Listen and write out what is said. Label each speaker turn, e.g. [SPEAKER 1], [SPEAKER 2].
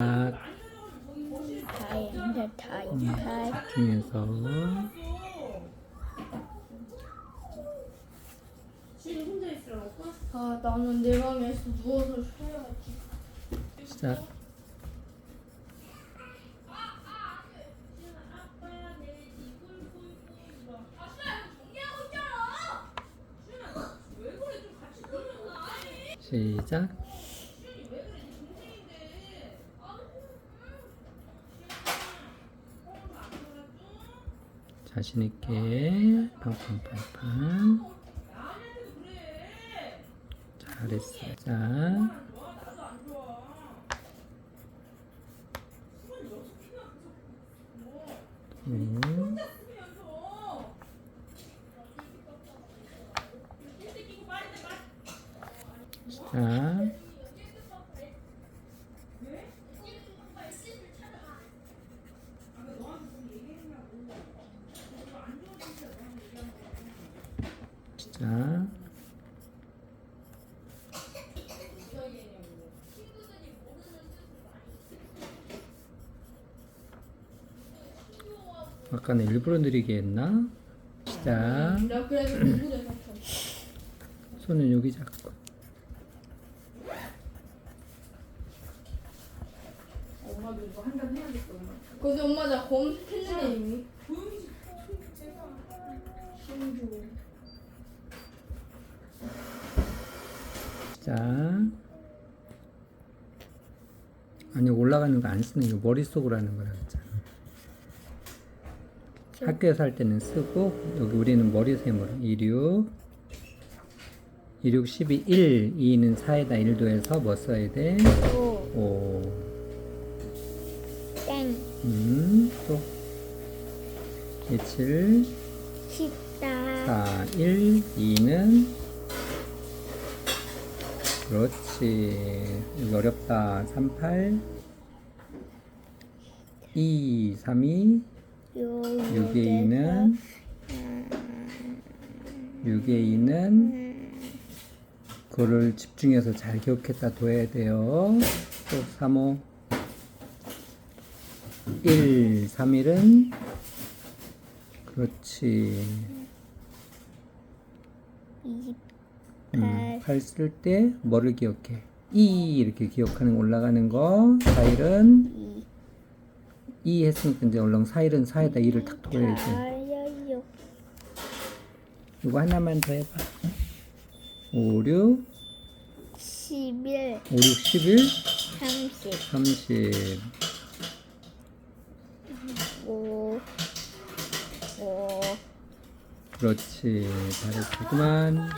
[SPEAKER 1] 아,
[SPEAKER 2] 다이앤드 타이 타이
[SPEAKER 1] 중에서
[SPEAKER 3] 아 나는 내 방에서 누워서 쉬어야지.
[SPEAKER 1] 시작. 시작. 자신 있게 팡팡팡팡. 잘했어. 자. 음. 자. 자. 아까는 일부러 느리게 했나? 시작. 손은 여기 잡고.
[SPEAKER 3] 엄마도 이거 한잔 해야겠어. 그래서 엄마 나 검색했는데 이미.
[SPEAKER 1] 시작. 아니 올라가는 거 안 쓰는 거 머릿속으로 하는 거라 했잖아. 학교에서 할 때는 쓰고 여기 우리는 머리샘으로 26 26, 12, 1 2는 4에다. 1도 해서 뭐 써야 돼?
[SPEAKER 2] 오.
[SPEAKER 1] 5
[SPEAKER 2] 땡.
[SPEAKER 1] 음, 또. 27
[SPEAKER 2] 십다
[SPEAKER 1] 4, 1, 2는 그렇지. 이거 어렵다. 38 2, 3, 2
[SPEAKER 2] 요
[SPEAKER 1] 6에 2는. 6에 2는. 그거를 집중해서 잘 기억했다 둬야 돼요. 또 3, 5 1, 3, 1은? 그렇지. 음,
[SPEAKER 2] 이십팔
[SPEAKER 1] 8쓸 때 뭐를 기억해? 2 이렇게 기억하는 거 올라가는 거 4일은?
[SPEAKER 2] 이.
[SPEAKER 1] 2 했으니까 이제 얼른 4일은 4에다 2를 탁
[SPEAKER 2] 다여요.
[SPEAKER 1] 이거 하나만 더 해봐. 5, 6
[SPEAKER 2] 십일.
[SPEAKER 1] 5, 6, 11
[SPEAKER 2] 삼십.
[SPEAKER 1] 30
[SPEAKER 2] 오. 오.
[SPEAKER 1] 그렇지. 잘했어. 그만